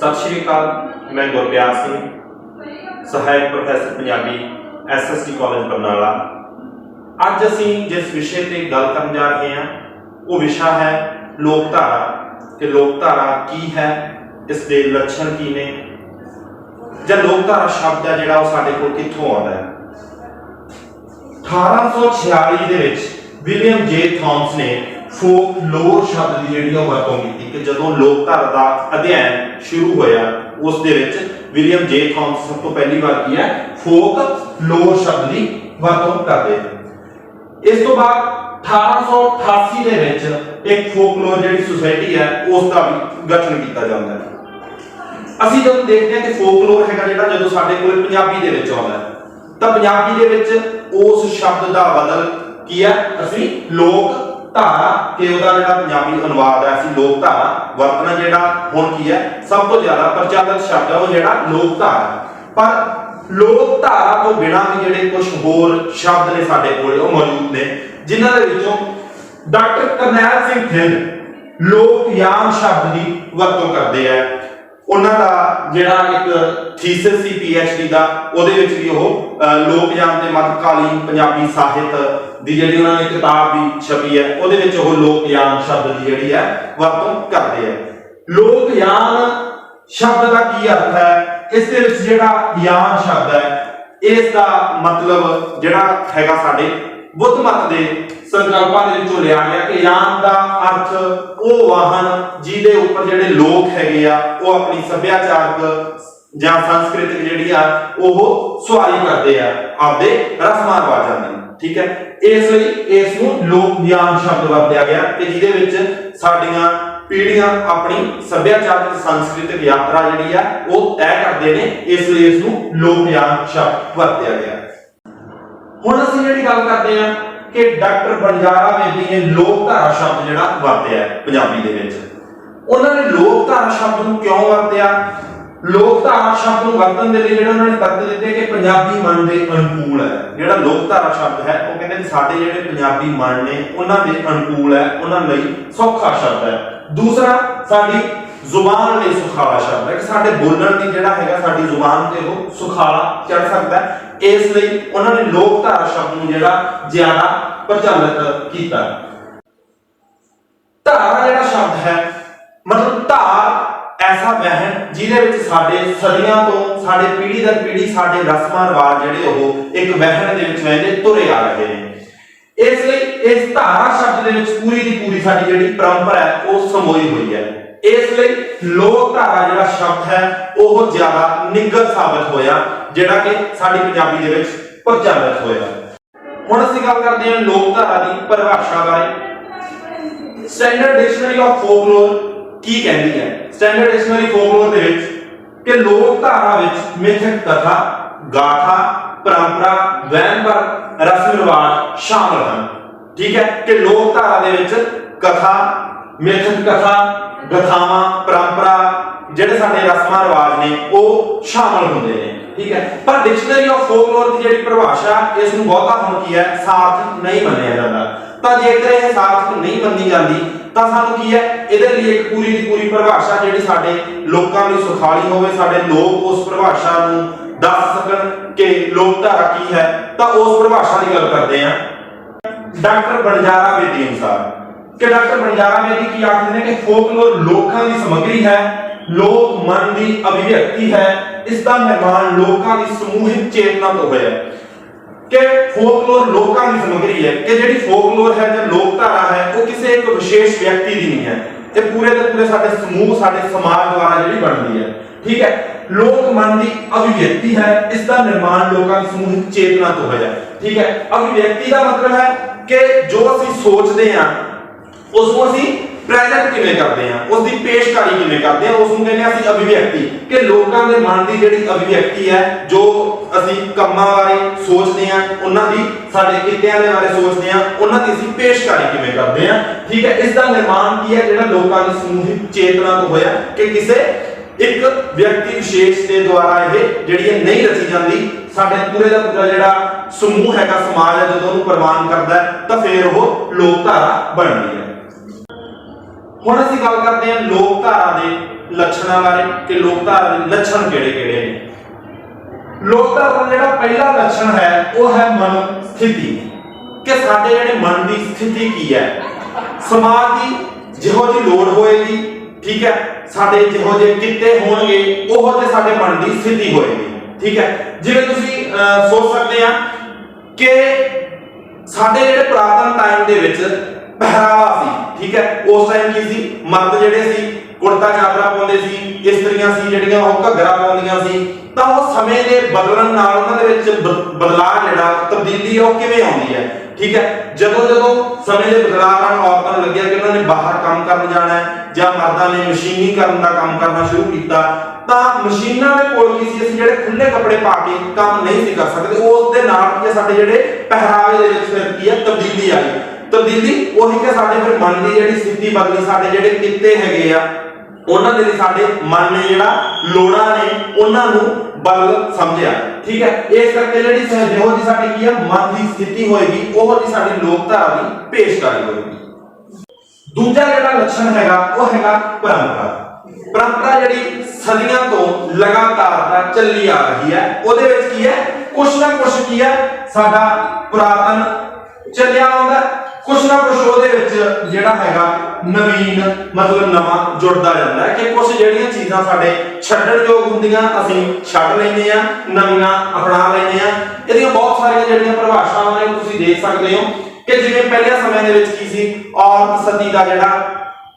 ਸਤਿ ਸ਼੍ਰੀ ਅਕਾਲ, ਮੈਂ ਗੁਰਪਿਆਰ ਸਿੰਘ, ਸਹਾਇਕ professor Punjabi SST college Barnala. ਅੱਜ ਅਸੀਂ ਜਿਸ ਵਿਸ਼ੇ ਤੇ ਗੱਲ ਕਰਨ ਜਾ ਰਹੇ ਹਾਂ, ਉਹ ਵਿਸ਼ਾ ਹੈ ਲੋਕਧਾਰਾ। ਕਿ ਲੋਕਧਾਰਾ ਕੀ ਹੈ, ਇਸ ਦੇ ਲੱਛਣ ਕੀ ਨੇ? ਜਾਂ ਲੋਕਧਾਰਾ ਸ਼ਬਦ ਹੈ ਜਿਹੜਾ ਉਹ ਸਾਡੇ ਕੋਲ ਕਿੱਥੋਂ ਆਉਂਦਾ ਹੈ? 1846 ਦੇ ਵਿੱਚ ਵਿਲੀਅਮ ਜੇ ਥਾਮਸ ਨੇ ਫੋਕ ਲੋਰ ਸ਼ਬਦ ਦੀ ਜਿਹੜੀ ਉਹ ਵਰਤੋਂ ਕੀਤੀ ਕਿ ਜਦੋਂ ਲੋਕਧਾਰਾ ਦਾ ਅਧਿਐਨ ਸ਼ੁਰੂ ਹੋਇਆ, ਉਸ ਦੇ ਵਿੱਚ ਵਿਲੀਅਮ ਜੇ ਥਾਮਸ ਸਭ ਤੋਂ ਪਹਿਲੀ ਵਾਰ ਕੀ ਹੈ? ਫੋਕ ਲੋਰ ਸ਼ਬਦ ਦੀ ਵਰਤੋਂ ਕਰਦੇ ਨੇ। ਇਸ ਤੋਂ ਬਾਅਦ 1888 ਦੇ ਵਿੱਚ ਇੱਕ ਫੋਕਲੋਰ ਜਿਹੜੀ ਸੁਸਾਇਟੀ ਹੈ, ਉਸ ਦਾ ਵੀ ਗਠਨ ਕੀਤਾ ਜਾਂਦਾ ਹੈ। ਅਸੀਂ ਜਦੋਂ ਦੇਖਦੇ ਹਾਂ ਕਿ ਫੋਕਲੋਰ ਹੈਗਾ ਜਿਹੜਾ ਜਦੋਂ ਸਾਡੇ ਕੋਲ ਪੰਜਾਬੀ ਦੇ ਵਿੱਚ ਆਉਂਦਾ ਹੈ, ਤਾਂ ਪੰਜਾਬੀ ਦੇ ਵਿੱਚ ਉਸ ਸ਼ਬਦ ਦਾ ਬਦਲ ਕੀ ਹੈ? ਅਸੀਂ ਲੋਕ ਧਾਰਾ ਕਿ ਉਹਦਾ ਜਿਹੜਾ ਪੰਜਾਬੀ ਅਨੁਵਾਦ ਹੈ, ਅਸੀਂ ਲੋਕ ਧਾਰਾ, ਵਰਤਣਾ ਜਿਹੜਾ ਹੁਣ ਕੀ ਹੈ, ਸਭ ਤੋਂ ਜ਼ਿਆਦਾ ਪ੍ਰਚਲਿਤ ਸ਼ਬਦ ਹੈ, ਉਹ ਜਿਹੜਾ ਲੋਕ ਧਾਰਾ ਪਰ ਲੋਕ ਧਾਰਾ ਤੋਂ ਬਿਨਾਂ ਵੀ ਜਿਹੜੇ ਕੁਝ ਹੋਰ ਸ਼ਬਦ ਨੇ ਸਾਡੇ ਕੋਲ, ਉਹ ਮੌਜੂਦ ਨੇ, ਜਿਨ੍ਹਾਂ ਦੇ ਵਿੱਚੋਂ ਡਾਕਟਰ ਕਰਨੈਲ ਸਿੰਘ ਥਿੰਦ ਲੋਕ ਸ਼ਬਦ ਦੀ ਵਰਤੋਂ ਕਰਦੇ ਆ। ਉਹਨਾਂ ਦਾ ਜਿਹੜਾ ਇੱਕ ਥੀਸਿਸ ਸੀ ਪੀਐਚਡੀ ਦਾ, ਉਹਦੇ ਵਿੱਚ ਵੀ ਉਹ ਲੋਕਯਾਨ ਲੋਕ ਯਾਨ ਤੇ ਮੱਧਕਾਲੀਨ ਪੰਜਾਬੀ ਸਾਹਿਤ ਦੀ ਜਿਹੜੀ ਉਹਨਾਂ ਨੇ ਕਿਤਾਬ ਵੀ ਛਪੀ ਹੈ, ਉਹਦੇ ਵਿੱਚ ਉਹ ਲੋਕ ਯਾਨ ਸ਼ਬਦ ਦੀ ਜਿਹੜੀ ਹੈ, ਵਰਤੋਂ ਕਰਦੇ ਆ। ਲੋਕ ਯਾਨ ਸ਼ਬਦ ਦਾ ਕੀ ਅਰਥ ਹੈ? ਇਸ ਦੇ ਵਿੱਚ ਜਿਹੜਾ ਯਾਨ ਸ਼ਬਦ ਹੈ, ਇਸ ਦਾ ਮਤਲਬ ਜਿਹੜਾ ਹੈਗਾ ਸਾਡੇ ਬੁੱਧ ਮਤ ਦੇ ਸੰਕਲਪਾਂ ਦੇ ਵਿੱਚੋਂ ਲਿਆ ਗਿਆ ਕਿ ਯਾਨ ਦਾ ਅਰਥ ਉਹ ਵਾਹਨ ਜਿਹਦੇ ਉੱਪਰ ਜਿਹੜੇ ਲੋਕ ਹੈਗੇ ਆ, ਉਹ ਆਪਣੀ ਸੱਭਿਆਚਾਰਕ ਜਾਂ ਸੰਸਕ੍ਰਿਤਿਕ ਜਿਹੜੀ ਆ, ਉਹ ਸਵਾਰੀ ਕਰਦੇ ਆ, ਆਪਦੇ ਰਸਮਾਂ ਰਿਵਾਜਾਂ ਦੀ। ਠੀਕ ਹੈ? ਇਸ ਲਈ ਇਸ ਨੂੰ ਲੋਕ ਗਿਆਨ ਸ਼ਬਦ ਵਰਤਿਆ ਗਿਆ ਕਿ ਜਿਹਦੇ ਵਿੱਚ ਸਾਡੀਆਂ ਪੀੜ੍ਹੀਆਂ ਆਪਣੀ ਸੱਭਿਆਚਾਰਕ ਸੰਸਕ੍ਰਿਤਿਕ ਯਾਤਰਾ ਜਿਹੜੀ ਆ, ਉਹ ਤੈਅ ਕਰਦੇ ਨੇ, ਇਸ ਲਈ ਇਸ ਨੂੰ ਲੋਕ ਗਿਆਨ ਸ਼ਬਦ ਵਰਤਿਆ ਗਿਆ। ਹੁਣ ਅਸੀਂ ਜਿਹੜੀ ਗੱਲ ਕਰਦੇ ਹਾਂ ਕਿ ਡਾਕਟਰ ਬੰਜਾਰਾ ਬੇਦੀ ਨੇ ਲੋਕ ਧਾਰਾ ਸ਼ਬਦ ਜਿਹੜਾ ਵਰਤਿਆ ਹੈ ਪੰਜਾਬੀ ਦੇ ਵਿੱਚ। ਉਹਨਾਂ ਨੇ ਲੋਕ ਧਾਰਾ ਸ਼ਬਦ ਨੂੰ ਕਿਉਂ ਵਰਤਿਆ? ਲੋਕਧਾਰਾ ਸ਼ਬਦ ਨੂੰ ਵਰਤਣ ਦੇ ਲਈ ਜਿਹੜੇ ਉਹਨਾਂ ਨੇ ਤੱਤ ਦਿੱਤੇ ਕਿ ਪੰਜਾਬੀ ਮਨ ਦੇ ਅਨੁਕੂਲ ਹੈ। ਜਿਹੜਾ ਲੋਕਧਾਰਾ ਸ਼ਬਦ ਹੈ, ਉਹ ਕਹਿੰਦੇ ਸਾਡੇ ਜਿਹੜੇ ਪੰਜਾਬੀ ਮਨ ਨੇ, ਉਹਨਾਂ ਦੇ ਅਨੁਕੂਲ ਹੈ, ਉਹਨਾਂ ਲਈ ਸੌਖਾ ਸ਼ਬਦ ਹੈ। ਦੂਸਰਾ, ਸਾਡੀ ਜ਼ੁਬਾਨ ਲਈ ਸੁਖਾਲਾ ਸ਼ਬਦ ਹੈ। ਕਿ ਸਾਡੇ ਬੋਲਣ ਦੀ ਜਿਹੜਾ ਹੈਗਾ, ਸਾਡੀ ਜ਼ੁਬਾਨ ਤੇ ਉਹ ਸੁਖਾਲਾ ਚੜ ਸਕਦਾ ਹੈ। ਇਸ ਲਈ ਉਹਨਾਂ ਨੇ ਲੋਕਧਾਰਾ ਸ਼ਬਦ ਨੂੰ ਜਿਹੜਾ ਜ਼ਿਆਦਾ ਪ੍ਰਚਲਿਤ ਕੀਤਾ। ਧਾਰਾ ਜਿਹੜਾ ਸ਼ਬਦ ਹੈ, ਮਤਲਬ ਧਾਰ ਐਸਾ ਵਹਿਣ ਜਿਹਦੇ ਵਿੱਚ ਸਾਡੇ ਸਦੀਆਂ ਤੋਂ ਸਾਡੇ ਪੀੜ੍ਹੀ ਦਰ ਪੀੜ੍ਹੀ ਸਾਡੇ ਰਸਮਾਂ ਰਿਵਾਜ ਜਿਹੜੇ ਉਹ ਇੱਕ ਵਹਿਣ ਦੇ ਵਿੱਚ ਵਹਿੰਦੇ ਤੁਰੇ ਆ ਰਹੇ ਨੇ। ਇਸ ਲਈ ਇਸ ਧਾਰਾ ਸ਼ਬਦ ਦੇ ਵਿੱਚ ਪੂਰੀ ਦੀ ਪੂਰੀ ਸਾਡੀ ਜਿਹੜੀ ਪਰੰਪਰਾ ਹੈ, ਉਹ ਸਮੋਈ ਹੋਈ ਹੈ। ਇਸ ਲਈ ਲੋਕ ਧਾਰਾ ਜਿਹੜਾ ਸ਼ਬਦ ਹੈ, ਉਹ ਜ਼ਿਆਦਾ ਨਿੱਘਰ ਸਾਬਤ ਹੋਇਆ, ਜਿਹੜਾ ਕਿ ਸਾਡੀ ਪੰਜਾਬੀ ਦੇ ਵਿੱਚ ਪ੍ਰਚਲਿਤ ਹੋਇਆ। ਹੁਣ ਅਸੀਂ ਗੱਲ ਕਰਦੇ ਹਾਂ ਲੋਕ ਧਾਰਾ ਦੀ ਪਰਿਭਾਸ਼ਾ ਬਾਰੇ। ਸਟੈਂਡਰਡ ਡਿਕਸ਼ਨਰੀ ਆਫ ਫੋਕਲੋਰ ਕੀ ਕਹਿੰਦੀ ਹੈ? ਸਟੈਂਡਰਡ ਡਿਕਸ਼ਨਰੀ ਫੋਕਲੋਰ ਦੇ ਵਿੱਚ ਕਿ ਲੋਕ ਧਾਰਾ ਵਿੱਚ ਮਿਥਕ ਕਥਾ, ਗਾਥਾ, ਪਰੰਪਰਾ ਵਹਿਮ ਰਸਮ ਰਿਵਾਜ ਸ਼ਾਮਲ ਹਨ। ਠੀਕ ਹੈ? ਕਿ ਲੋਕ ਧਾਰਾ ਦੇ ਵਿੱਚ ਕਥਾ, ਮਿਥਕ ਕਥਾ, ਗਥਾਵਾਂ, ਪਰੰਪਰਾ ਜਿਹੜੇ ਸਾਡੇ ਰਸਮਾਂ, ਰਿਵਾਜ ਨੇ, ਉਹ ਸ਼ਾਮਲ ਹੁੰਦੇ ਨੇ। ਠੀਕ ਹੈ? ਪਰ ਡਿਕਸ਼ਨਰੀ ਆਫ ਫੋਕਲੋਰ ਦੀ ਜਿਹੜੀ ਪਰਿਭਾਸ਼ਾ, ਇਸ ਨੂੰ ਬਹੁਤਾ ਹੁਣ ਕੀ ਹੈ? ਸਾਰਥਕ ਨਹੀਂ ਮੰਨਿਆ ਜਾਂਦਾ। ਤਾਂ ਜੇਕਰ ਇਹ ਸਾਰਥਕ ਨਹੀਂ ਮੰਨੀ ਜਾਂਦੀ ਤਾਂ ਸਾਨੂੰ ਕੀ ਹੈ? ਇਹਦੇ ਲਈ ਇੱਕ ਪੂਰੀ ਦੀ ਪੂਰੀ ਪਰਿਭਾਸ਼ਾ ਜਿਹੜੀ ਸਾਡੇ ਲੋਕਾਂ ਲਈ ਸੁਖਾਲੀ ਹੋਵੇ, ਸਾਡੇ ਲੋਕ ਉਸ ਪਰਿਭਾਸ਼ਾ ਨੂੰ ਦੱਸ ਸਕਣ ਕਿ ਲੋਕਧਾਰਾ ਕੀ ਹੈ, ਤਾਂ ਉਸ ਪਰਿਭਾਸ਼ਾ ਦੀ ਗੱਲ ਕਰਦੇ ਹਾਂ। ਡਾਕਟਰ ਬਣਜਾਰਾ ਬੇਦੀ ਅਨੁਸਾਰ। ਕਿ ਡਾਕਟਰ ਬਣਜਾਰਾ ਬੇਦੀ ਕੀ ਆਖਦੇ ਨੇ ਕਿ ਫੋਕਲੋਰ ਲੋਕਾਂ ਦੀ ਸਮੱਗਰੀ ਹੈ, ਲੋਕ ਮਨ ਦੀ ਅਭਿਵਿਅਕਤੀ ਹੈ, ਇਸ ਦਾ ਨਿਰਮਾਣ ਲੋਕਾਂ ਦੀ ਸਮੂਹਿਕ ਚੇਤਨਾ ਤੋਂ ਹੋਇਆ। ਕਿ ਫੋਕਲੋਰ ਲੋਕਾਂ ਦੀ ਸਮੱਗਰੀ ਹੈ, ਕਿ ਜਿਹੜੀ ਫੋਕਲੋਰ ਹੈ, ਜਾਂ ਲੋਕਧਾਰਾ ਹੈ, ਉਹ ਕਿਸੇ ਇੱਕ ਵਿਸ਼ੇਸ਼ ਵਿਅਕਤੀ ਦੀ ਨਹੀਂ ਹੈ। ਇਹ ਪੂਰੇ ਦੇ ਪੂਰੇ ਸਾਡੇ ਸਮੂਹ, ਸਾਡੇ ਸਮਾਜ ਦੁਆਰਾ ਜਿਹੜੀ ਬਣਦੀ ਹੈ। ਠੀਕ ਹੈ? ਲੋਕ ਮਨ ਦੀ ਅਭਿਵਿਅਕਤੀ ਹੈ, ਇਸ ਦਾ ਨਿਰਮਾਣ ਲੋਕਾਂ ਦੀ ਸਮੂਹਿਕ ਚੇਤਨਾ ਤੋਂ ਹੋਇਆ। ਠੀਕ ਹੈ? ਅਭਿਵਿਅਕਤੀ ਦਾ ਮਤਲਬ ਹੈ ਕਿ ਜੋ ਅਸੀਂ ਸੋਚਦੇ ਹਾਂ, ਉਸ ਨੂੰ ਅਸੀਂ ਪ੍ਰੈਜ਼ੈਂਟ ਕਿਵੇਂ ਕਰਦੇ ਹਾਂ ਉਸ ਦੀ ਪੇਸ਼ਕਾਰੀ ਕਿਵੇਂ ਕਰਦੇ ਹਾਂ ਉਸ ਨੂੰ ਕਹਿੰਦੇ ਹਾਂ ਅਸੀਂ ਅਭਿਵਿਅਕਤੀ। ਕਿ ਲੋਕਾਂ ਦੇ ਮਨ ਦੀ ਜਿਹੜੀ ਅਭਿਵਿਅਕਤੀ ਹੈ, ਜੋ ਅਸੀਂ ਕੰਮਾਂ ਬਾਰੇ ਸੋਚਦੇ ਹਾਂ, ਉਹਨਾਂ ਦੀ, ਸਾਡੇ ਕਿੱਤਿਆਂ ਦੇ ਬਾਰੇ ਸੋਚਦੇ ਹਾਂ, ਉਹਨਾਂ ਦੀ ਅਸੀਂ ਪੇਸ਼ਕਾਰੀ ਕਿਵੇਂ ਕਰਦੇ ਹਾਂ? ਠੀਕ ਹੈ, ਇਸ ਦਾ ਨਿਰਮਾਣ ਕੀ ਹੈ? ਜਿਹੜਾ ਲੋਕਾਂ ਦੀ ਸਮੂਹਿਕ ਚੇਤਨਾ ਤੋਂ ਹੋਇਆ ਕਿ ਕਿਸੇ ਇੱਕ ਵਿਅਕਤੀ ਵਿਸ਼ੇਸ਼ ਦੇ ਦੁਆਰਾ ਇਹ ਜਿਹੜੀ ਇਹ ਨਹੀਂ ਰਚੀ ਜਾਂਦੀ। ਸਾਡੇ ਪੂਰੇ ਦਾ ਪੂਰਾ ਜਿਹੜਾ ਸਮੂਹ ਹੈਗਾ, ਸਮਾਜ ਹੈ, ਜਦੋਂ ਉਹਨੂੰ ਪ੍ਰਵਾਨ ਕਰਦਾ ਤਾਂ ਫਿਰ ਉਹ ਲੋਕਧਾਰਾ ਬਣਦੀ ਹੈ। ਹੁਣ ਅਸੀਂ ਗੱਲ ਕਰਦੇ ਹਾਂ ਲੋਕ ਧਾਰਾ ਦੇ ਲੱਛਣਾਂ ਬਾਰੇ ਕਿ ਲੋਕ ਧਾਰਾ ਦੇ ਲੱਛਣ ਕਿਹੜੇ ਕਿਹੜੇ ਨੇ। ਲੋਕ ਧਾਰਾ ਦਾ ਜਿਹੜਾ ਪਹਿਲਾ ਲੱਛਣ ਹੈ, ਉਹ ਹੈ ਮਨ ਸਥਿਤੀ। ਕਿ ਸਾਡੇ ਜਿਹੜੇ ਮਨ ਦੀ ਸਥਿਤੀ ਕੀ ਹੈ? ਸਮਾਜ ਦੀ ਜਿਹੋ ਜਿਹੀ ਲੋੜ ਹੋਏਗੀ, ਠੀਕ ਹੈ, ਸਾਡੇ ਜਿਹੋ ਜਿਹੇ ਕਿੱਤੇ ਹੋਣਗੇ, ਉਹੋ ਜਿਹੇ ਸਾਡੇ ਮਨ ਦੀ ਸਥਿਤੀ ਹੋਏਗੀ, ਠੀਕ ਹੈ। ਜਿਵੇਂ ਤੁਸੀਂ ਸੋਚ ਸਕਦੇ ਆ ਕਿ ਸਾਡੇ ਜਿਹੜੇ ਪ੍ਰਾਤਨ ਟਾਈਮ ਦੇ ਵਿੱਚ ਪਹਿਰਾਵਾ ਸੀ ਠੀਕ ਹੈ? ਉਸ ਟਾਈਮ ਕੀ ਸੀ? ਮਰਦ ਜਿਹੜੇ ਸੀ, ਕੁੜਤਾ ਚਾਦਰਾ ਪਾਉਂਦੇ ਸੀ, ਇਸਤਰੀਆਂ ਸੀ ਜਿਹੜੀਆਂ, ਉਹ ਘੱਗਰਾ ਪਾਉਂਦੀਆਂ ਸੀ। ਤਾਂ ਉਹ ਸਮੇਂ ਦੇ ਬਦਲਣ ਨਾਲ ਉਹਨਾਂ ਦੇ ਵਿੱਚ ਬਦਲਾਅ ਜਿਹੜਾ, ਤਬਦੀਲੀ ਉਹ ਕਿਵੇਂ ਆਉਂਦੀ ਹੈ? ਠੀਕ ਹੈ? ਜਦੋਂ ਜਦੋਂ ਸਮੇਂ ਦੇ ਬਦਲਾਅ ਨਾਲ ਔਰਤਾਂ ਨੂੰ ਲੱਗਿਆ ਕਿ ਉਹਨਾਂ ਨੇ ਬਾਹਰ ਕੰਮ ਕਰਨ ਜਾਣਾ ਹੈ, ਜਾਂ ਮਰਦਾਂ ਨੇ ਮਸ਼ੀਨੀਕਰਨ ਦਾ ਕੰਮ ਕਰਨਾ ਸ਼ੁਰੂ ਕੀਤਾ, ਤਾਂ ਮਸ਼ੀਨਾਂ ਦੇ ਕੋਲ ਕੀ ਸੀ? ਅਸੀਂ ਜਿਹੜੇ ਖੁੱਲੇ ਕੱਪੜੇ ਪਾ ਕੇ ਕੰਮ ਨਹੀਂ ਸੀ ਕਰ ਸਕਦੇ, ਉਸ ਦੇ ਨਾਲ ਕੀ ਸਾਡੇ ਜਿਹੜੇ ਪਹਿਰਾਵੇ ਦੇ ਵਿੱਚ ਫਿਰ ਕੀ ਹੈ? ਤਬਦੀਲੀ ਆਈ ਤਬਦੀਲੀ ਉਹੀ ਕਿ ਸਾਡੇ ਫਿਰ ਮਨ ਦੀ ਜਿਹੜੀ ਸਥਿਤੀ ਬਦਲੀ, ਸਾਡੇ ਜਿਹੜੇ ਕਿੱਤੇ ਹੈਗੇ ਆ, ਉਹਨਾਂ ਦੇ ਲਈ ਸਾਡੇ ਮਨ ਨੇ ਜਿਹੜਾ ਲੋੜਾਂ ਨੇ, ਉਹਨਾਂ ਨੂੰ ਬਦਲ ਸਮਝਿਆ। ਠੀਕ ਹੈ? ਇਸ ਕਰਕੇ ਜਿਹੜੀ ਸਹਿਜੋ ਦੀ ਸਾਡੀ ਕੀ ਹੈ ਮਨ ਦੀ ਸਥਿਤੀ ਹੋਏਗੀ, ਉਹ ਦੀ ਸਾਡੀ ਲੋਕਧਾਰਾ ਦੀ ਪੇਸ਼ਕਾਰੀ ਹੋਏਗੀ। ਦੂਜਾ ਜਿਹੜਾ ਲੱਛਣ ਹੈਗਾ, ਉਹ ਹੈਗਾ ਪਰੰਪਰਾ। ਪਰੰਪਰਾ ਜਿਹੜੀ ਸਦੀਆਂ ਤੋਂ ਲਗਾਤਾਰ ਚੱਲੀ ਆ ਰਹੀ ਹੈ, ਉਹਦੇ ਵਿੱਚ ਕੀ ਹੈ? ਕੁਛ ਨਾ ਕੁਛ ਕੀ ਹੈ? ਸਾਡਾ ਪੁਰਾਤਨ ਚੱਲਿਆ ਆਉਂਦਾ ਕੁਛ ਨਾ ਕੁਛ ਉਹਦੇ ਵਿੱਚ ਜਿਹੜਾ ਹੈਗਾ ਨਵੀਨ, ਮਤਲਬ ਨਵਾਂ ਜੁੜਦਾ ਜਾਂਦਾ ਹੈ ਕਿ ਕੁਛ ਜਿਹੜੀਆਂ ਚੀਜ਼ਾਂ ਸਾਡੇ ਛੱਡਣ ਯੋਗ ਹੁੰਦੀਆਂ, ਅਸੀਂ ਛੱਡ ਲੈਂਦੇ ਆ ਨਵੀਆਂ ਅਪਣਾ ਲੈਂਦੇ ਆ ਇਹਦੀਆਂ ਬਹੁਤ ਸਾਰੀਆਂ ਜਿਹੜੀਆਂ ਪਰਿਭਾਸ਼ਾਵਾਂ ਨੇ, ਤੁਸੀਂ ਦੇਖ ਸਕਦੇ ਹੋ ਕਿ ਜਿਵੇਂ ਪਹਿਲੇ ਸਮੇਂ ਦੇ ਵਿੱਚ ਕੀ ਸੀ, ਔਰਤ ਸਤੀ ਦਾ ਜਿਹੜਾ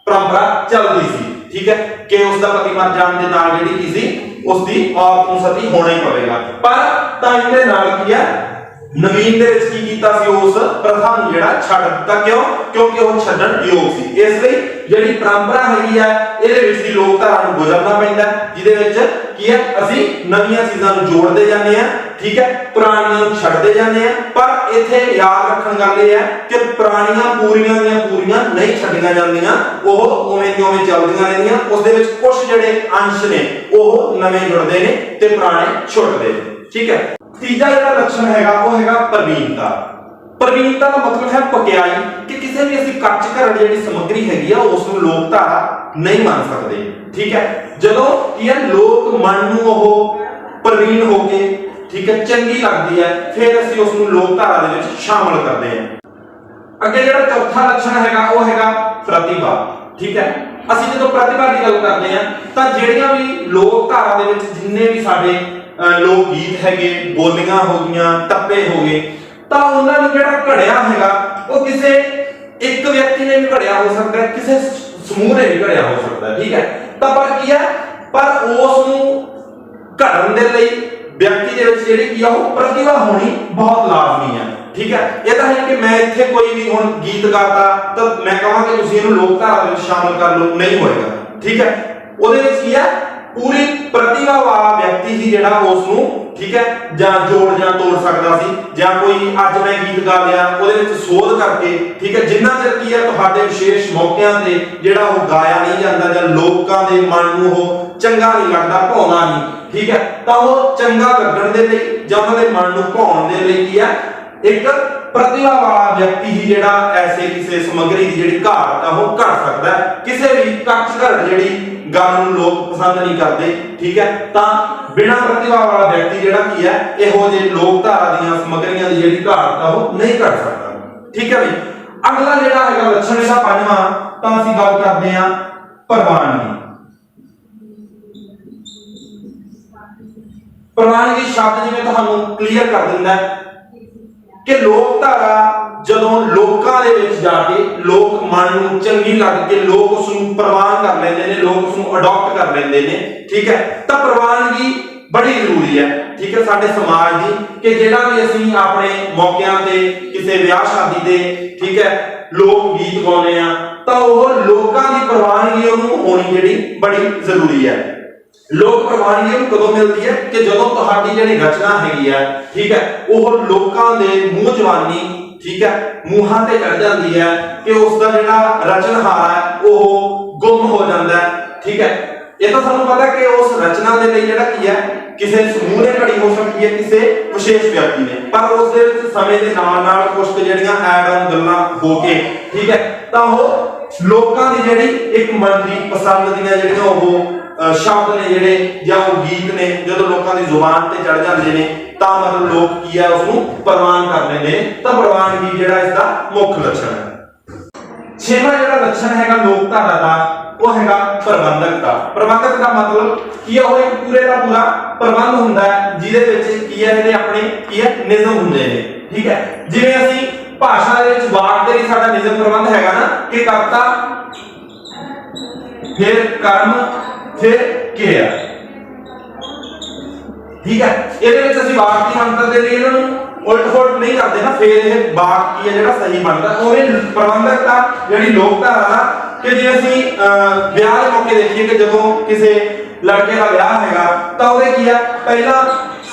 ਪਰੰਪਰਾ ਚੱਲਦੀ ਸੀ, ਠੀਕ ਹੈ? ਕਿ ਉਸ ਦਾ ਪਤੀ ਮਰ ਜਾਣ ਦੇ ਨਾਲ ਜਿਹੜੀ ਕੀ ਸੀ ਉਸ ਦੀ ਔਰਤ ਨੂੰ ਸਤੀ ਹੋਣਾ ਹੀ ਪਵੇਗਾ। ਪਰ ਤਾਂ ਇਹਦੇ ਨਾਲ ਕੀ ਹੈ ਨਵੀਨ ਦੇ ਵਿੱਚ ਕੀ ਕੀਤਾ ਸੀ ਉਸ ਪ੍ਰਥਾ ਨੂੰ ਜਿਹੜਾ ਛੱਡ ਦਿੱਤਾ ਕਿਉਂ? ਕਿਉਂਕਿ ਉਹ ਛੱਡਣ ਯੋਗ ਸੀ। ਇਸ ਲਈ ਜਿਹੜੀ ਪਰੰਪਰਾ ਹੈਗੀ ਆ, ਇਹਦੇ ਵਿੱਚ ਦੀ ਲੋਕਧਾਰਾ ਨੂੰ ਗੁਜ਼ਰਨਾ ਪੈਂਦਾ ਜਿਹਦੇ ਵਿੱਚ ਕੀ ਹੈ ਅਸੀਂ ਨਵੀਆਂ ਚੀਜ਼ਾਂ ਨੂੰ ਜੋੜਦੇ ਜਾਂਦੇ ਆ ਠੀਕ ਹੈ, ਪੁਰਾਣੀਆਂ ਨੂੰ ਛੱਡਦੇ ਜਾਂਦੇ ਆ ਪਰ ਇੱਥੇ ਯਾਦ ਰੱਖਣ ਗੱਲ ਇਹ ਹੈ ਕਿ ਪੁਰਾਣੀਆਂ ਪੂਰੀਆਂ ਦੀਆਂ ਪੂਰੀਆਂ ਨਹੀਂ ਛੱਡੀਆਂ ਜਾਂਦੀਆਂ, ਉਹ ਉਵੇਂ ਦੀ ਉਵੇਂ ਚੱਲਦੀਆਂ ਰਹਿੰਦੀਆਂ ਉਸ ਦੇ ਵਿੱਚ ਕੁਝ ਜਿਹੜੇ ਅੰਸ਼ ਨੇ, ਉਹ ਨਵੇਂ ਜੁੜਦੇ ਨੇ ਤੇ ਪੁਰਾਣੇ ਛੁੱਟਦੇ ਨੇ, ਠੀਕ ਹੈ। ਤੀਜਾ ਜਿਹੜਾ ਲੱਛਣ ਹੈਗਾ, ਉਹ ਹੈਗਾ ਪ੍ਰਵੀਨਤਾ। ਪ੍ਰਵੀਨਤਾ ਦਾ ਮਤਲਬ ਹੈ ਪਕਿਆਈ, ਕਿ ਕਿਸੇ ਵੀ ਅਸੀਂ ਕੱਚ ਘੜ ਜਿਹੜੀ ਸਮੱਗਰੀ ਹੈਗੀ ਆ ਉਸ ਨੂੰ ਲੋਕ ਧਾਰਾ ਨਹੀਂ ਮੰਨ ਸਕਦੇ। ਠੀਕ ਹੈ? ਜਦੋਂ ਕੀ ਹੈ, ਲੋਕ ਮਨ ਨੂੰ ਉਹ ਪ੍ਰਵੀਨ ਹੋ ਕੇ, ਠੀਕ ਹੈ, ਚੰਗੀ ਲੱਗਦੀ ਹੈ, ਫਿਰ ਅਸੀਂ ਉਸ ਨੂੰ ਲੋਕ ਧਾਰਾ ਦੇ ਵਿੱਚ ਸ਼ਾਮਲ ਕਰਦੇ ਹਾਂ। ਅੱਗੇ ਜਿਹੜਾ ਚੌਥਾ ਲੱਛਣ ਹੈਗਾ, ਉਹ ਹੈਗਾ ਪ੍ਰਤਿਭਾ। ਠੀਕ ਹੈ? ਅਸੀਂ ਜਦੋਂ ਪ੍ਰਤਿਭਾ ਦੀ ਗੱਲ ਕਰਦੇ ਹਾਂ, ਤਾਂ ਜਿਹੜੀਆਂ ਵੀ ਲੋਕ ਧਾਰਾ ਦੇ ਵਿੱਚ ਜਿੰਨੇ ਵੀ ਸਾਡੇ ਲੋਕ ਗੀਤ ਹੈਗੇ, ਬੋਲੀਆਂ ਹੋ ਗਈਆਂ, ਟੱਪੇ ਹੋ ਗਏ, ਤਾਂ ਉਹਨਾਂ ਨੂੰ ਜਿਹੜਾ ਘੜਿਆ ਹੈਗਾ, ਉਹ ਕਿਸੇ ਇੱਕ ਵਿਅਕਤੀ ਨੇ ਵੀ ਘੜਿਆ ਹੋ ਸਕਦਾ, ਕਿਸੇ ਸਮੂਹ ਨੇ ਵੀ ਘੜਿਆ ਹੋ ਸਕਦਾ, ਠੀਕ ਹੈ? ਤਾਂ ਪਰ ਕੀ ਹੈ? ਪਰ ਉਸ ਨੂੰ ਘੜਨ ਦੇ ਲਈ ਵਿਅਕਤੀ ਦੇ ਵਿੱਚ ਜਿਹੜੀ ਕੀ ਆ, ਉਹ ਪ੍ਰਤਿਭਾ ਹੋਣੀ ਬਹੁਤ ਲਾਜ਼ਮੀ ਹੈ, ਠੀਕ ਹੈ? ਇਹ ਤਾਂ ਹੈ ਕਿ ਮੈਂ ਇੱਥੇ ਕੋਈ ਵੀ ਹੁਣ ਗੀਤ ਗਾਤਾ, ਤਾਂ ਮੈਂ ਕਹਾਂ ਕਿ ਤੁਸੀਂ ਇਹਨੂੰ ਲੋਕ ਧਾਰਾ ਵਿੱਚ ਸ਼ਾਮਲ ਕਰ ਲਓ, ਨਹੀਂ ਹੋਏਗਾ, ਠੀਕ ਹੈ? ਉਹਦੇ ਵਿੱਚ ਕੀ ਹੈ? ਪੂਰੀ ਪ੍ਰਤਿਭਾ ਵਾਲਾ ਵਿਅਕਤੀ ਹੀ ਜਿਹੜਾ ਉਸ ਨੂੰ ਠੀਕ ਹੈ, ਜਾਂ ਜੋੜ ਜਾਂ ਤੋੜ ਸਕਦਾ ਸੀ, ਜਾਂ ਕੋਈ ਅੱਜ ਮੈਂ ਗੀਤ ਗਾ ਲਿਆ ਉਹਦੇ ਵਿੱਚ ਸੋਧ ਕਰਕੇ, ਠੀਕ ਹੈ, ਜਿੰਨਾ ਚਿਰ ਕੀ ਹੈ ਤੁਹਾਡੇ ਵਿਸ਼ੇਸ਼ ਮੌਕਿਆਂ ਤੇ ਜਿਹੜਾ ਉਹ ਗਾਇਆ ਨਹੀਂ ਜਾਂਦਾ ਜਾਂ ਲੋਕਾਂ ਦੇ ਮਨ ਨੂੰ ਉਹ ਚੰਗਾ ਨਹੀਂ ਲੱਗਦਾ ਭਾਉਂਦਾ ਨਹੀਂ, ਠੀਕ ਹੈ, ਤਾਂ ਉਹ ਚੰਗਾ ਲੱਗਣ ਦੇ ਲਈ ਜਾਂ ਉਹਨਾਂ ਦੇ ਮਨ ਨੂੰ ਭਾਉਣ ਦੇ ਲਈ ਕੀ ਹੈ, ਇੱਕ ਪ੍ਰਤਿਭਾ ਵਾਲਾ ਵਿਅਕਤੀ ਹੀ ਜਿਹੜਾ ਐਸੇ ਕਿਸੇ ਸਮੱਗਰੀ ਦੀ ਜਿਹੜੀ ਘਾਟ ਆ, ਉਹ ਘੜ ਸਕਦਾ ਕਿਸੇ ਵੀ ਕੱਚ ਜਿਹੜੀ ਗੱਲ ਨੂੰ ਲੋਕ ਪਸੰਦ ਨਹੀਂ ਕਰਦੇ, ਠੀਕ ਹੈ? ਤਾਂ ਬਿਨਾਂ ਪ੍ਰਤਿਭਾ ਵਾਲਾ ਵਿਅਕਤੀ ਜਿਹੜਾ ਕੀ ਹੈ, ਇਹੋ ਜਿਹੇ ਲੋਕ ਧਾਰਾ ਦੀਆਂ ਸਮੱਗਰੀਆਂ ਦੀ ਜਿਹੜੀ ਘਾਟ ਆ ਉਹ ਨਹੀਂ ਕਰ ਸਕਦਾ। ਠੀਕ ਹੈ ਬਈ? ਅਗਲਾ ਜਿਹੜਾ ਹੈਗਾ ਲੱਛਣ, ਇਹਦਾ ਪੰਜਵਾਂ, ਤਾਂ ਅਸੀਂ ਗੱਲ ਕਰਦੇ ਹਾਂ ਪ੍ਰਵਾਨਗੀ। ਪ੍ਰਵਾਨਗੀ ਸ਼ਬਦ ਜਿਵੇਂ ਤੁਹਾਨੂੰ ਕਲੀਅਰ ਕਰ ਦਿੰਦਾ ਹੈ। ਕਿ ਲੋਕ ਧਾਰਾ ਜਦੋਂ ਲੋਕਾਂ ਦੇ ਵਿੱਚ ਜਾ ਕੇ ਲੋਕ ਮਨ ਨੂੰ ਚੰਗੀ ਲੱਗ ਕੇ ਲੋਕ ਉਸ ਨੂੰ ਪ੍ਰਵਾਨ ਕਰ ਲੈਂਦੇ ਨੇ, ਲੋਕ ਉਸ ਨੂੰ ਅਡਾਪਟ ਕਰ ਲੈਂਦੇ ਨੇ, ਠੀਕ ਹੈ? ਤਾਂ ਪ੍ਰਵਾਨਗੀ ਬੜੀ ਜ਼ਰੂਰੀ ਹੈ, ਠੀਕ ਹੈ? ਸਾਡੇ ਸਮਾਜ ਦੀ ਕਿ ਜਿਹੜਾ ਵੀ ਅਸੀਂ ਆਪਣੇ ਮੌਕਿਆਂ ਤੇ ਕਿਸੇ ਵਿਆਹ ਸ਼ਾਦੀ ਦੇ, ਠੀਕ ਹੈ, ਲੋਕ ਗੀਤ ਗਾਉਂਦੇ ਆ ਤਾਂ ਉਹ ਲੋਕਾਂ ਦੀ ਪ੍ਰਵਾਨਗੀ ਉਹਨੂੰ ਹੋਣੀ ਜਿਹੜੀ ਬੜੀ ਜ਼ਰੂਰੀ ਹੈ। ਲੋਕ ਪ੍ਰਵਾਨਗੀ ਨੂੰ ਕਦੋਂ ਮਿਲਦੀ ਹੈ? ਕਿ ਜਦੋਂ ਤੁਹਾਡੀ ਜਿਹੜੀ ਰਚਨਾ ਹੈਗੀ ਹੈ, ਠੀਕ ਹੈ, ਉਹ ਲੋਕਾਂ ਦੇ ਮੂੰਹ ਜਵਾਨੀ, ਠੀਕ ਹੈ, ਮੂੰਹਾਂ ਤੇ ਚੜ ਜਾਂਦੀ ਹੈ ਕਿ ਉਸ ਦਾ ਜਿਹੜਾ ਰਚਨਹਾਰ ਹੈ, ਉਹ ਗੁੰਮ ਹੋ ਜਾਂਦਾ ਹੈ, ਠੀਕ ਹੈ। ਇਹ ਤਾਂ ਸਾਨੂੰ ਪਤਾ ਕਿ ਉਸ ਰਚਨਾ ਦੇ ਲਈ ਜਿਹੜਾ ਕੀ ਹੈ, ਕਿਸੇ ਸਮੂਹ ਨੇ ਘੜੀ ਹੋ ਸਕਦੀ ਹੈ, ਕਿਸੇ ਵਿਸ਼ੇਸ਼ ਵਿਅਕਤੀ ਨੇ। ਪਰ ਉਸ ਦੇ ਵਿੱਚ ਸਮੇਂ ਦੇ ਨਾਲ ਨਾਲ ਕੁਝ ਕੁ ਜਿਹੜੀਆਂ ਐਡ ਆਨ ਗੱਲਾਂ ਹੋ ਕੇ, ਠੀਕ ਹੈ, ਤਾਂ ਉਹ ਲੋਕਾਂ ਦੀ ਜਿਹੜੀ ਇੱਕ ਮਨ ਦੀ ਪਸੰਦ ਦੀਆਂ ਜਿਹੜੀਆਂ ਉਹ ਸ਼ਬਦ ਨੇ ਜਿਹੜੇ ਜਾਂ ਉਹ ਗੀਤ ਨੇ, ਜਦੋਂ ਲੋਕਾਂ ਦੀ ਜ਼ੁਬਾਨ ਤੇ ਚੜ ਜਾਂਦੇ ਨੇ, ਤਾਂ ਮਤਲਬ ਲੋਕ ਕੀ ਹੈ ਉਸ ਨੂੰ ਪ੍ਰਵਾਨ ਕਰ ਨੇ। ਤਾਂ ਪ੍ਰਵਾਨਗੀ ਜਿਹੜਾ ਇਸ ਦਾ ਮੁੱਖ ਲੱਛਣ ਹੈ? ਛੇਵਾਂ ਜਿਹੜਾ ਲੱਛਣ ਹੈਗਾ ਲੋਕਧਾਰਾ ਦਾ, ਉਹ ਹੈਗਾ ਪ੍ਰਬੰਧਕਤਾ। ਪ੍ਰਬੰਧਕ ਦਾ ਮਤਲਬ ਕੀ ਹੈ ਉਹ ਇੱਕ ਪੂਰੇ ਦਾ ਪੂਰਾ ਪ੍ਰਬੰਧ ਹੁੰਦਾ ਹੈ, ਜਿਹਦੇ ਵਿੱਚ ਕੀ ਹੈ ਇਹਦੇ ਆਪਣੇ ਕੀ ਹੈ ਨਿਯਮ ਹੁੰਦੇ ਨੇ। ਠੀਕ ਹੈ? ਜਿਵੇਂ ਅਸੀਂ ਭਾਸ਼ਾ ਦੇ ਵਿੱਚ ਵਾਕ ਦੇ ਲਈ ਸਾਡਾ ਨਿਯਮ ਪ੍ਰਬੰਧ ਹੈਗਾ ਨਾ, ਕਿ ਕਰਤਾ, ਫਿਰ ਕਰਮ ਫਿਰ ਕਿਰਿਆ ਠੀਕ ਹੈ ਇਹਦੇ ਵਿੱਚ ਅਸੀਂ ਵਾਕ ਦੀ ਦੇ ਲਈ ਇਹਨਾਂ ਨੂੰ ਉਲਟ ਨਹੀਂ ਕਰਦੇ ਨਾ ਫਿਰ ਇਹ ਵਾਕ ਹੈ ਜਿਹੜਾ ਸਹੀ ਬਣਦਾ। ਉਵੇਂ ਪ੍ਰਬੰਧਕਤਾ ਜਿਹੜੀ ਲੋਕਧਾਰਾ ਨਾ ਕਿ ਜੇ ਅਸੀਂ ਵਿਆਹ ਦੇ ਮੌਕੇ ਦੇਖੀਏ ਕਿ ਜਦੋਂ ਕਿਸੇ ਲੜਕੇ ਦਾ ਵਿਆਹ ਹੈਗਾ ਤਾਂ ਉਹਦੇ ਕੀ ਹੈ ਪਹਿਲਾਂ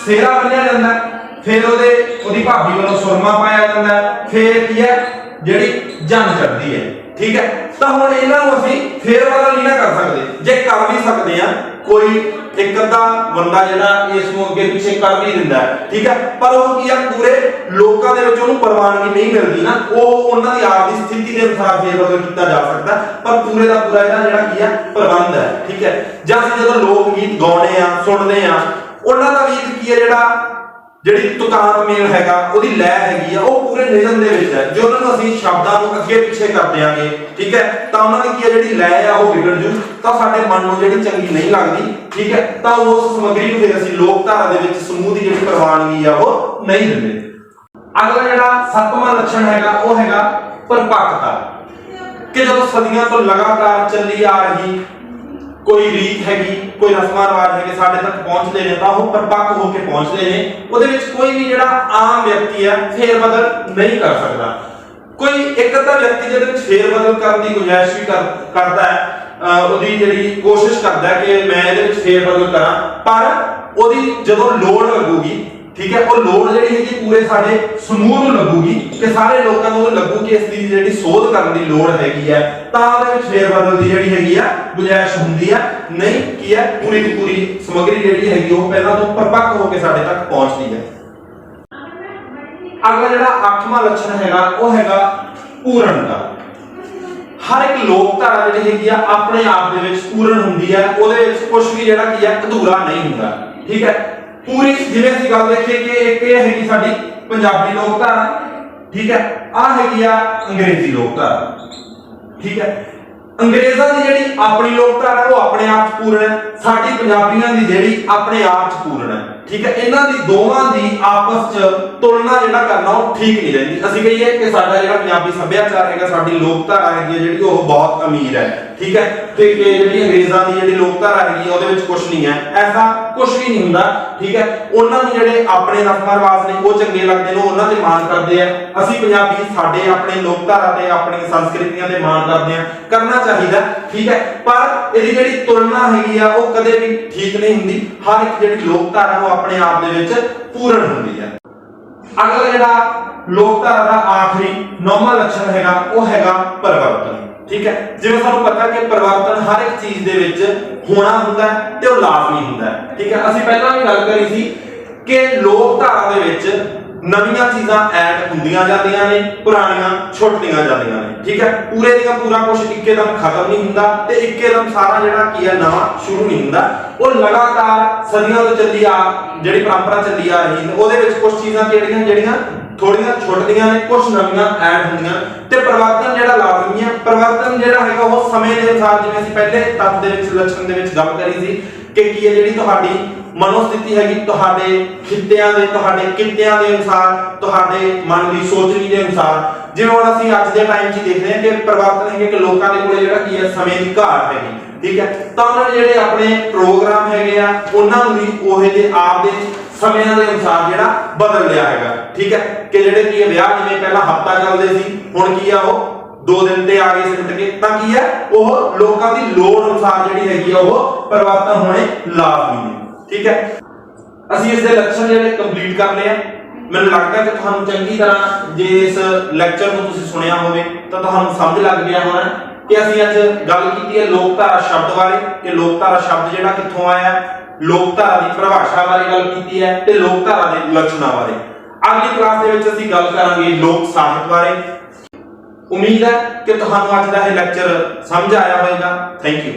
ਸਿਹਰਾ ਬੰਨਿਆ ਜਾਂਦਾ ਹੈ, ਫਿਰ ਉਹਦੇ ਉਹਦੀ ਭਾਬੀ ਵੱਲੋਂ ਸੁਰਮਾ ਪਾਇਆ ਜਾਂਦਾ ਹੈ, ਫਿਰ ਕੀ ਹੈ ਜਿਹੜੀ ਜੰਨ ਚੜਦੀ ਹੈ। ਠੀਕ ਹੈ। ਤਾਂ ਹੁਣ ਇਹਨਾਂ ਨੂੰ ਅਸੀਂ ਫੇਰ ਬਦਲ ਨਹੀਂ ਨਾ ਕਰ ਸਕਦੇ। ਜੇ ਕਰ ਵੀ ਸਕਦੇ ਆ ਕੋਈ ਇੱਕ ਅੱਧਾ ਬੰਦਾ ਜਿਹੜਾ ਇਸ ਨੂੰ ਅੱਗੇ ਪਿੱਛੇ ਕਰ ਵੀ ਦਿੰਦਾ ਹੈ, ਠੀਕ ਹੈ? ਪਰ ਉਹ ਕੀ ਆ, ਪੂਰੇ ਲੋਕਾਂ ਦੇ ਵਿੱਚ ਉਹਨੂੰ ਪ੍ਰਵਾਨਗੀ ਨਹੀਂ ਮਿਲਦੀ ਨਾ। ਉਹ ਉਹਨਾਂ ਦੀ ਆਪ ਦੀ ਸਥਿਤੀ ਦੇ ਅਨੁਸਾਰ ਫੇਰ ਬਦਲ ਕੀਤਾ ਜਾ ਸਕਦਾ ਪਰ ਪੂਰੇ ਦਾ ਪੂਰਾ ਇਹਦਾ ਜਿਹੜਾ ਕੀ ਆ, ਪ੍ਰਬੰਧ ਹੈ, ਠੀਕ ਹੈ? ਜਾਂ ਅਸੀਂ ਜਦੋਂ ਲੋਕ ਗੀਤ ਗਾਉਣੇ ਆ ਸੁਣਦੇ ਆ ਉਹਨਾਂ ਦਾ ਵੀ ਕੀ ਹੈ ਜਿਹੜਾ ਜਿਹੜੀ ਤੁਕਾਰ ਮੇਲ ਹੈਗਾ, ਉਹਦੀ ਲੈ ਹੈਗੀ ਆ, ਉਹ ਪੂਰੇ ਨਿਯਮ ਦੇ ਵਿੱਚ ਹੈ। ਜੇ ਉਹਨਾਂ ਨੂੰ ਅਸੀਂ ਸ਼ਬਦਾਂ ਨੂੰ ਅੱਗੇ ਪਿੱਛੇ ਕਰ ਦਿਆਂਗੇ, ਠੀਕ ਹੈ, ਤਾਂ ਉਹਨਾਂ ਦੀ ਕੀ ਹੈ, ਜਿਹੜੀ ਲੈ ਆ, ਉਹ ਵਿਗੜ ਜੂ। ਤਾਂ ਸਾਡੇ ਮਨ ਨੂੰ ਜਿਹੜੀ ਚੰਗੀ ਨਹੀਂ ਲੱਗਦੀ, ਠੀਕ ਹੈ, ਤਾਂ ਉਸ ਸਮੱਗਰੀ ਨੂੰ ਫਿਰ ਅਸੀਂ ਲੋਕ ਧਾਰਾ ਦੇ ਵਿੱਚ ਸਮੂਹ ਦੀ ਜਿਹੜੀ ਪ੍ਰਵਾਨਗੀ ਆ, ਉਹ ਨਹੀਂ ਦਿੰਦੇ। ਅਗਲਾ ਜਿਹੜਾ ਸੱਤਵਾਂ ਲੱਛਣ ਹੈਗਾ, ਉਹ ਹੈਗਾ ਪਰਪੱਕਤਾ। ਕਿ ਜਦੋਂ ਸਦੀਆਂ ਤੋਂ ਲਗਾਤਾਰ ਚੱਲੀ ਆ ਰਹੀ ਕੋਈ ਰੀਤ ਹੈਗੀ, ਕੋਈ ਰਸਮਾਂ ਰਿਵਾਜ ਹੈਗੇ, ਸਾਡੇ ਤੱਕ ਪਹੁੰਚਦੇ ਨੇ, ਤਾਂ ਉਹ ਪਰਪੱਕ ਹੋ ਕੇ ਪਹੁੰਚਦੇ ਨੇ। ਉਹਦੇ ਵਿੱਚ ਕੋਈ ਵੀ ਜਿਹੜਾ ਆਮ ਵਿਅਕਤੀ ਹੈ ਫੇਰ ਬਦਲ ਨਹੀਂ ਕਰ ਸਕਦਾ। ਕੋਈ ਇੱਕ ਅੱਧਾ ਵਿਅਕਤੀ ਜਿਹਦੇ ਵਿੱਚ ਫੇਰ ਬਦਲ ਕਰਨ ਦੀ ਗੁੰਜਾਇਸ਼ ਵੀ ਕਰਦਾ ਹੈ ਉਹਦੀ ਜਿਹੜੀ ਕੋਸ਼ਿਸ਼ ਕਰਦਾ ਕਿ ਮੈਂ ਇਹਦੇ ਵਿੱਚ ਫੇਰ ਬਦਲ ਕਰਾਂ, ਪਰ ਉਹਦੀ ਜਦੋਂ ਲੋੜ ਲੱਗੂਗੀ ਠੀਕ ਹੈ, ਉਹ ਲੋੜ ਜਿਹੜੀ ਹੈਗੀ ਪੂਰੇ ਸਾਡੇ ਸਮੂਹ ਨੂੰ ਲੱਗੂਗੀ ਕਿ ਸਾਰੇ ਲੋਕਾਂ ਨੂੰ ਲੱਗੂ ਕਿ ਇਸ ਦੀ ਜਿਹੜੀ ਸੋਧ ਕਰਨ ਦੀ ਲੋੜ ਹੈਗੀ ਹੈ। ਤਾਂ ਉਹਦੇ ਵਿੱਚ ਫੇਰ ਬਦਲ ਦੀ ਜਿਹੜੀ ਹੈਗੀ ਆ, ਗੁੰਜਾਇਸ਼ ਹੁੰਦੀ ਆ। ਨਹੀਂ, ਕੀ ਹੈ, ਪੂਰੀ ਦੀ ਪੂਰੀ ਸਮੱਗਰੀ ਜਿਹੜੀ ਹੈਗੀ ਉਹ ਪਹਿਲਾਂ ਤੋਂ ਪਰਪੱਕ ਹੋ ਕੇ ਸਾਡੇ ਤੱਕ ਪਹੁੰਚਦੀ ਹੈ। ਅਗਲਾ ਜਿਹੜਾ ਅੱਠਵਾਂ ਲੱਛਣ ਹੈਗਾ, ਉਹ ਹੈਗਾ ਪੂਰਨਤਾ ਹਰ ਇੱਕ ਲੋਕਧਾਰਾ ਜਿਹੜੀ ਹੈਗੀ ਆ, ਆਪਣੇ ਆਪ ਦੇ ਵਿੱਚ ਪੂਰਨ ਹੁੰਦੀ ਹੈ। ਉਹਦੇ ਵਿੱਚ ਕੁਝ ਵੀ ਜਿਹੜਾ ਕੀ ਹੈ, ਅਧੂਰਾ ਨਹੀਂ ਹੁੰਦਾ। ਠੀਕ ਹੈ ਪੂਰੀ ਜਿਵੇਂ ਅਸੀਂ ਗੱਲ ਦੇਖੀਏ ਕਿ ਇੱਕ ਇਹ ਹੈਗੀ ਸਾਡੀ ਪੰਜਾਬੀ ਲੋਕਧਾਰਾ, ਠੀਕ ਹੈ? ਆ ਹੈਗੀ ਆ ਅੰਗਰੇਜ਼ੀ ਲੋਕ ਧਾਰਾ ਠੀਕ ਹੈ? ਅੰਗਰੇਜ਼ਾਂ ਦੀ ਜਿਹੜੀ ਆਪਣੀ ਲੋਕਧਾਰਾ, ਉਹ ਆਪਣੇ ਆਪ 'ਚ ਪੂਰਨ ਹੈ। ਸਾਡੀ ਪੰਜਾਬੀਆਂ ਦੀ ਜਿਹੜੀ ਆਪਣੇ ਆਪ 'ਚ ਪੂਰਨ ਹੈ, ਠੀਕ ਹੈ? ਇਹਨਾਂ ਦੀ ਦੋਵਾਂ ਦੀ ਆਪਸ 'ਚ ਤੁਲਨਾ ਜਿਹੜਾ ਕਰਨਾ, ਉਹ ਠੀਕ ਨਹੀਂ ਰਹਿੰਦੀ। ਅਸੀਂ ਕਹੀਏ ਕਿ ਸਾਡਾ ਜਿਹੜਾ ਪੰਜਾਬੀ ਸੱਭਿਆਚਾਰ ਹੈਗਾ, ਸਾਡੀ ਲੋਕਧਾਰਾ ਹੈਗੀ ਹੈ, ਜਿਹੜੀ ਉਹ ਬਹੁਤ ਅਮੀਰ ਹੈ। ਠੀਕ ਹੈ? ਤੇ ਕਿ ਜਿਹੜੀ ਅੰਗਰੇਜ਼ਾਂ ਦੀ ਜਿਹੜੀ ਲੋਕਧਾਰਾ ਹੈਗੀ ਉਹਦੇ ਵਿੱਚ ਕੁਝ ਨਹੀਂ ਹੈ। ਐਸਾ ਕੁਝ ਵੀ ਨਹੀਂ ਹੁੰਦਾ, ਠੀਕ ਹੈ? ਉਹਨਾਂ ਦੇ ਜਿਹੜੇ ਆਪਣੇ ਰਸਮਾਂ ਰਿਵਾਜ ਨੇ, ਉਹ ਚੰਗੇ ਲੱਗਦੇ ਨੇ, ਉਹ ਉਹਨਾਂ ਤੇ ਮਾਣ ਕਰਦੇ ਆ। ਅਸੀਂ ਪੰਜਾਬੀ ਸਾਡੇ ਆਪਣੇ ਲੋਕਧਾਰਾ ਤੇ ਆਪਣੀ ਸੰਸਕ੍ਰਿਤੀਆਂ ਤੇ ਮਾਣ ਕਰਦੇ ਆ। ਕਰਨਾ ਚਾਹੀਦਾ, ਠੀਕ ਹੈ? ਪਰ ਇਹਦੀ ਜਿਹੜੀ ਤੁਲਨਾ ਹੈਗੀ ਆ, ਉਹ ਕਦੇ ਵੀ ਠੀਕ ਨਹੀਂ ਹੁੰਦੀ। ਹਰ ਇੱਕ ਜਿਹੜੀ ਲੋਕਧਾਰਾ, ਉਹ ਆਪਣੇ ਆਪ ਦੇ ਵਿੱਚ ਪੂਰਨ ਹੁੰਦੀ ਹੈ। ਅਗਲਾ ਜਿਹੜਾ ਲੋਕਧਾਰਾ ਦਾ ਆਖਰੀ, ਨੌਵਾਂ ਲੱਛਣ ਹੈਗਾ, ਉਹ ਹੈਗਾ ਪਰਿਵਰਤਨ। ਠੀਕ ਹੈ? ਜਿਵੇਂ ਸਾਨੂੰ ਪਤਾ ਕਿ ਪਰਿਵਰਤਨ ਹਰ ਇੱਕ ਚੀਜ਼ ਦੇ ਵਿੱਚ ਹੋਣਾ ਹੁੰਦਾ ਤੇ ਉਹ ਲਾਜ਼ਮੀ ਹੁੰਦਾ ਠੀਕ ਹੈ? ਅਸੀਂ ਪਹਿਲਾਂ ਵੀ ਗੱਲ ਕਰੀ ਸੀ ਕਿ ਲੋਕਧਾਰਾ ਦੇ ਵਿੱਚ ਨਵੀਆਂ ਚੀਜ਼ਾਂ ਐਡ ਹੁੰਦੀਆਂ ਜਾਂਦੀਆਂ ਨੇ, ਪੁਰਾਣੀਆਂ ਛੁੱਟਦੀਆਂ ਜਾਂਦੀਆਂ ਨੇ। ਠੀਕ ਹੈ? ਪੂਰੇ ਦੀਆਂ ਪੂਰਾ ਕੁਝ ਇੱਕੇਦਮ ਖਤਮ ਨਹੀਂ ਹੁੰਦਾ ਤੇ ਇੱਕੇਦਮ ਸਾਰਾ ਜਿਹੜਾ ਕੀ ਹੈ, ਨਵਾਂ ਸ਼ੁਰੂ ਨਹੀਂ ਹੁੰਦਾ। ਉਹ ਲਗਾਤਾਰ ਸਦੀਆਂ ਤੋਂ ਚੱਲੀ ਆ, ਜਿਹੜੀ ਪਰੰਪਰਾ ਚੱਲੀ ਆ ਰਹੀ ਉਹਦੇ ਵਿੱਚ ਕੁਝ ਚੀਜ਼ਾਂ ਕਿਹੜੀਆਂ, ਜਿਹੜੀਆਂ ਥੋੜੀਆਂ ਛੁੱਟਦੀਆਂ ਨੇ ਕੁਝ ਨਵੀਆਂ ਐਡ ਹੁੰਦੀਆਂ ਤੇ ਪਰਿਵਰਤਨ ਜਿਹੜਾ ਲਾਜ਼ਮੀ ਹੈ ਪਰਿਵਰਤਨ ਜਿਹੜਾ ਹੈਗਾ ਉਹ ਸਮੇਂ ਦੇ ਅਨੁਸਾਰ, ਜਿਵੇਂ ਅਸੀਂ ਪਹਿਲੇ ਤੱਤ ਦੇ ਵਿੱਚ, ਲੱਛਣ ਦੇ ਵਿੱਚ ਗੱਲ ਕਰੀ ਸੀ ਕਿ ਕੀ ਹੈ ਜਿਹੜੀ ਤੁਹਾਡੀ ਮਨੋਸਥਿਤੀ ਹੈਗੀ, ਤੁਹਾਡੇ ਖਿੱਤਿਆਂ ਦੇ, ਤੁਹਾਡੇ ਕਿੱਤਿਆਂ ਦੇ ਅਨੁਸਾਰ, ਤੁਹਾਡੇ ਮਨ ਦੀ ਸੋਚਣੀ ਦੇ ਅਨੁਸਾਰ, ਜਿਵੇਂ ਹੁਣ ਅਸੀਂ ਅੱਜ ਦੇ ਟਾਈਮ 'ਚ ਹੀ ਹਾਂ ਕਿ ਪਰਿਵਰਤਨ ਹੈਗੇ ਕਿ ਲੋਕਾਂ ਦੇ ਕੋਲੇ ਜਿਹੜਾ ਕੀ ਹੈ, ਸਮੇਂ ਦੀ ਘਾਟ ਹੈਗੀ, ਠੀਕ ਹੈ। ਤਾਂ ਉਹਨਾਂ ਨੇ ਜਿਹੜੇ ਆਪਣੇ ਪ੍ਰੋਗਰਾਮ ਹੈਗੇ ਆ, ਉਹਨਾਂ ਨੂੰ ਵੀ ਉਹੇ ਜਿਹੇ ਆਪ ਦੇ ਸਮਿਆਂ ਦੇ ਅਨੁਸਾਰ ਜਿਹੜਾ ਬਦਲ ਲਿਆ ਹੈਗਾ। ਠੀਕ ਹੈ? ਕਿ ਜਿਹੜੇ ਕੀ ਵਿਆਹ ਜਿਵੇਂ ਪਹਿਲਾਂ ਹਫਤਾ ਚੱਲਦੇ ਸੀ, ਹੁਣ ਕੀ ਆ ਉਹ? ਦੋ ਦਿਨ ਤੇ ਆ ਗਏ ਸਿਮਟ ਕੇ। ਤਾਂ ਕੀ ਹੈ? ਉਹ ਲੋਕਾਂ ਦੀ ਲੋੜ ਅਨੁਸਾਰ ਜਿਹੜੀ ਹੈਗੀ ਆ ਉਹ ਪਰਿਵਰਤਨ ਹੋਣੇ ਲਾਜ਼ਮੀ ਨੇ। ਠੀਕ ਹੈ? ਅਸੀਂ ਇਸ ਦੇ ਲੱਛਣ ਜਿਹੜੇ ਕੰਪਲੀਟ ਕਰ ਲਏ ਆ। ਮੈਨੂੰ ਲੱਗਦਾ ਕਿ ਤੁਹਾਨੂੰ ਚੰਗੀ ਤਰ੍ਹਾਂ ਜੇ ਇਸ ਲੈਕਚਰ ਨੂੰ ਤੁਸੀਂ ਸੁਣਿਆ ਹੋਵੇ, ਤਾਂ ਤੁਹਾਨੂੰ ਸਮਝ ਲੱਗ ਗਿਆ ਹੋਣਾ ਕਿ ਅਸੀਂ ਅੱਜ ਗੱਲ ਕੀਤੀ ਹੈ ਲੋਕਧਾਰਾ ਸ਼ਬਦ ਬਾਰੇ, ਕਿ ਲੋਕਧਾਰਾ ਸ਼ਬਦ ਜਿਹੜਾ ਕਿੱਥੋਂ ਆਇਆ ਲੋਕਧਾਰਾ ਦੀ ਪਰਿਭਾਸ਼ਾ ਬਾਰੇ ਗੱਲ ਕੀਤੀ ਹੈ ਤੇ ਲੋਕਧਾਰਾ ਦੇ ਲੱਛਣਾਂ ਬਾਰੇ। ਅਗਲੀ ਕਲਾਸ ਦੇ ਵਿੱਚ ਅਸੀਂ ਗੱਲ ਕਰਾਂਗੇ ਲੋਕ ਸਾਹਿਤ ਬਾਰੇ। ਉਮੀਦ ਹੈ ਕਿ ਤੁਹਾਨੂੰ ਅੱਜ ਦਾ ਇਹ ਲੈਕਚਰ ਸਮਝ ਆਇਆ ਹੋਵੇਗਾ। Thank you